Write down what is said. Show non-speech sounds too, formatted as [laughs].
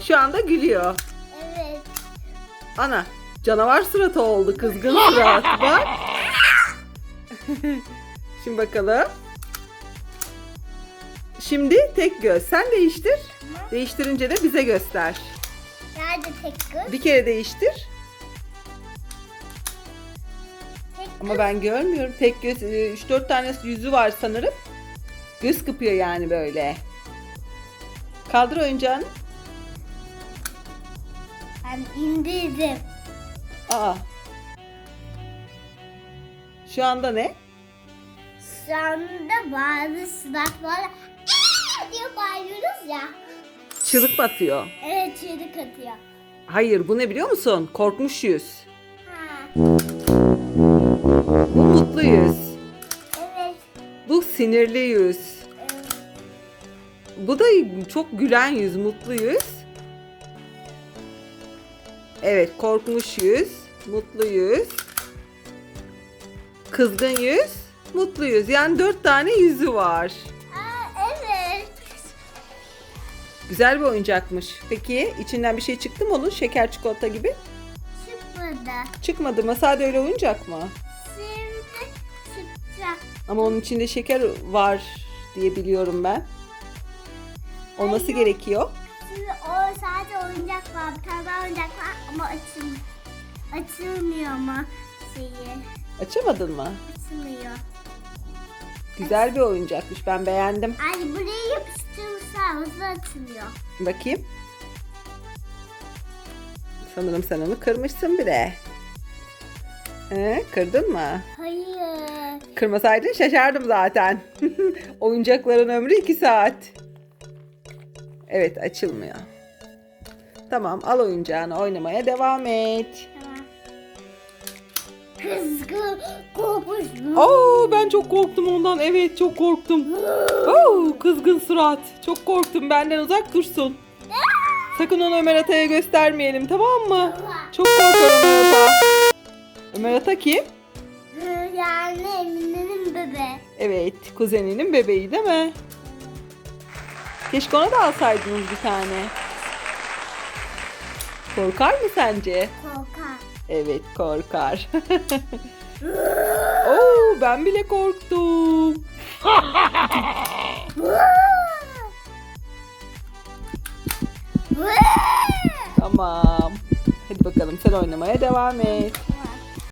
Şu anda gülüyor. Evet. Ana canavar suratı oldu kızgın surat bak. [laughs] Şimdi bakalım. Şimdi tek göz. Sen değiştir. Değiştirince de bize göster. Nerede tek göz? Bir kere değiştir. Tek Ama ben görmüyorum. Tek göz 3-4 tane yüzü var sanırım. Göz kıpıyor yani böyle. Kaldır oyuncağını. Ben indirdim. Aa. Şu anda ne? Şu anda bazı sınavlar "Aa!" diye bağırıyoruz ya. Çığlık mı atıyor? Evet çığlık atıyor. Hayır bu ne biliyor musun? Korkmuş yüz. Ha. Bu mutlu yüz. Evet. Bu sinirli yüz. evet. Bu da çok gülen yüz, mutlu yüz. Evet, korkmuş yüz, mutlu yüz. Kızgın yüz, mutlu yüz. Yani dört tane yüzü var. Aa, evet. Güzel bir oyuncakmış. Peki içinden bir şey çıktı mı onun? Şeker çikolata gibi. Çıkmadı. Çıkmadı mı? Sadece öyle oyuncak mı? Şimdi çıkacak. Ama onun içinde şeker var diye biliyorum ben. Olması Hayır. gerekiyor. Şimdi o sadece oyuncak var. Bir tane daha oyuncak var ama açıl açılmıyor ama şeyi. Açamadın mı? Açılmıyor. Güzel bir oyuncakmış. Ben beğendim. Ay buraya yapıştırırsa hızlı açılıyor. Bakayım. Sanırım sen onu kırmışsın bile. He, kırdın mı? Hayır. Kırmasaydın şaşardım zaten. [laughs] Oyuncakların ömrü 2 saat. Evet açılmıyor. Tamam al oyuncağını oynamaya devam et. Kızgın kopmuş. Oo ben çok korktum ondan. Evet çok korktum. Oo kızgın surat. Çok korktum. Benden uzak dursun. Sakın onu Ömer Ata'ya göstermeyelim tamam mı? Çok korkuyorum Ömer Ata. Ömer Ata kim? Yani Emine'nin bebe. Evet kuzeninin bebeği değil mi? Keşke ona da alsaydınız bir tane. Korkar mı sence? Korkar. Evet korkar. [laughs] Oo ben bile korktum. [laughs] Tamam. Hadi bakalım sen oynamaya devam et.